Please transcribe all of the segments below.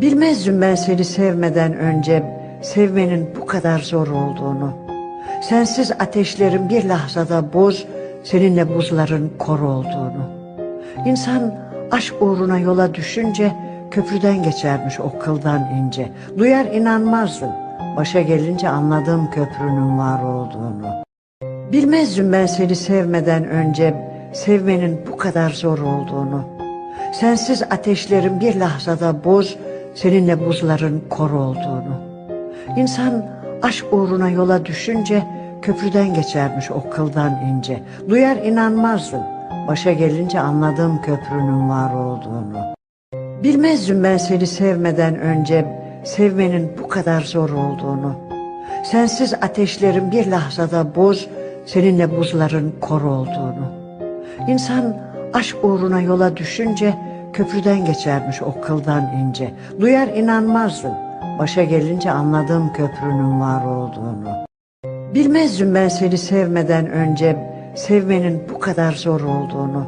Bilmezdim ben seni sevmeden önce sevmenin bu kadar zor olduğunu. Sensiz ateşlerin bir lahzada buz, seninle buzların kor olduğunu. İnsan aşk uğruna yola düşünce köprüden geçermiş o kıldan ince. Duyar inanmazdım. Başa gelince anladım köprünün var olduğunu. Bilmezdim ben seni sevmeden önce sevmenin bu kadar zor olduğunu. Sensiz ateşlerin bir lahzada buz, seninle buzların kor olduğunu. İnsan aşk uğruna yola düşünce köprüden geçermiş o kıldan ince. Duyar inanmazdım. Başa gelince anladım köprünün var olduğunu. Bilmezdim ben seni sevmeden önce sevmenin bu kadar zor olduğunu. Sensiz ateşlerin bir lahzada buz, seninle buzların kor olduğunu. İnsan aşk uğruna yola düşünce köprüden geçermiş o kıldan ince. Duyar inanmazdım. Başa gelince anladım köprünün var olduğunu. Bilmezdim ben seni sevmeden önce sevmenin bu kadar zor olduğunu.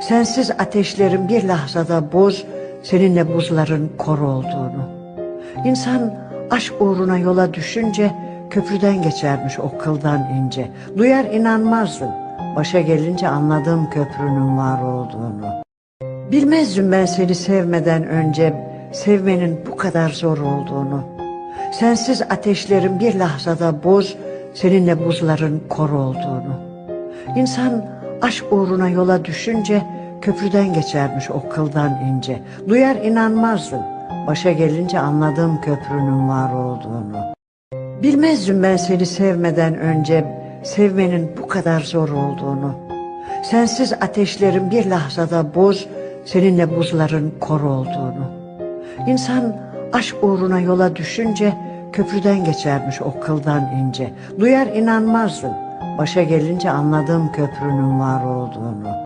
Sensiz ateşlerin bir lahzada buz, seninle buzların kor olduğunu. İnsan aşk uğruna yola düşünce köprüden geçermiş o kıldan ince. Duyar inanmazdım. Başa gelince anladım köprünün var olduğunu. Bilmezdim ben seni sevmeden önce sevmenin bu kadar zor olduğunu. Sensiz ateşlerin bir lahzada buz, seninle buzların kor olduğunu. İnsan aşk uğruna yola düşünce köprüden geçermiş o kıldan ince. Duyar inanmazdım. Başa gelince anladım köprünün var olduğunu. Bilmezdim ben seni sevmeden önce sevmenin bu kadar zor olduğunu. Sensiz ateşlerin bir lahzada buz, seninle buzların kor olduğunu. İnsan aşk uğruna yola düşünce köprüden geçermiş o kıldan ince. Duyar inanmazdım. Başa gelince anladım köprünün var olduğunu.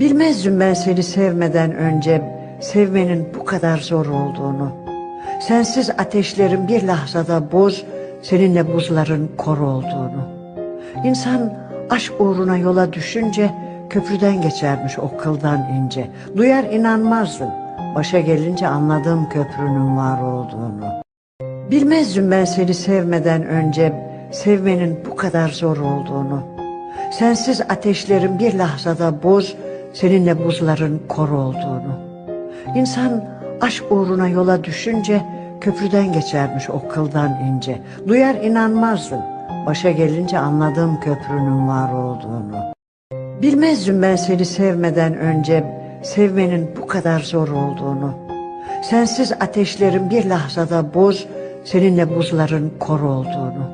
Bilmezdim ben seni sevmeden önce sevmenin bu kadar zor olduğunu. Sensiz ateşlerin bir lahzada buz, seninle buzların kor olduğunu. İnsan aşk uğruna yola düşünce köprüden geçermiş o kıldan ince. Duyar inanmazdım. Başa gelince anladım köprünün var olduğunu. Bilmezdim ben seni sevmeden önce sevmenin bu kadar zor olduğunu. Sensiz ateşlerin bir lahzada buz, seninle buzların kor olduğunu. İnsan aşk uğruna yola düşünce köprüden geçermiş o kıldan ince. Duyar inanmazdım. Başa gelince anladım köprünün var olduğunu. Bilmezdim ben seni sevmeden önce sevmenin bu kadar zor olduğunu. Sensiz ateşlerin bir lahzada buz, seninle buzların kor olduğunu.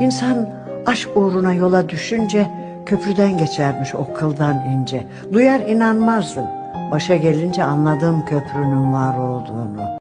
İnsan aşk uğruna yola düşünce köprüden geçermiş o kıldan ince. Duyar inanmazdım. Başa gelince anladım köprünün var olduğunu.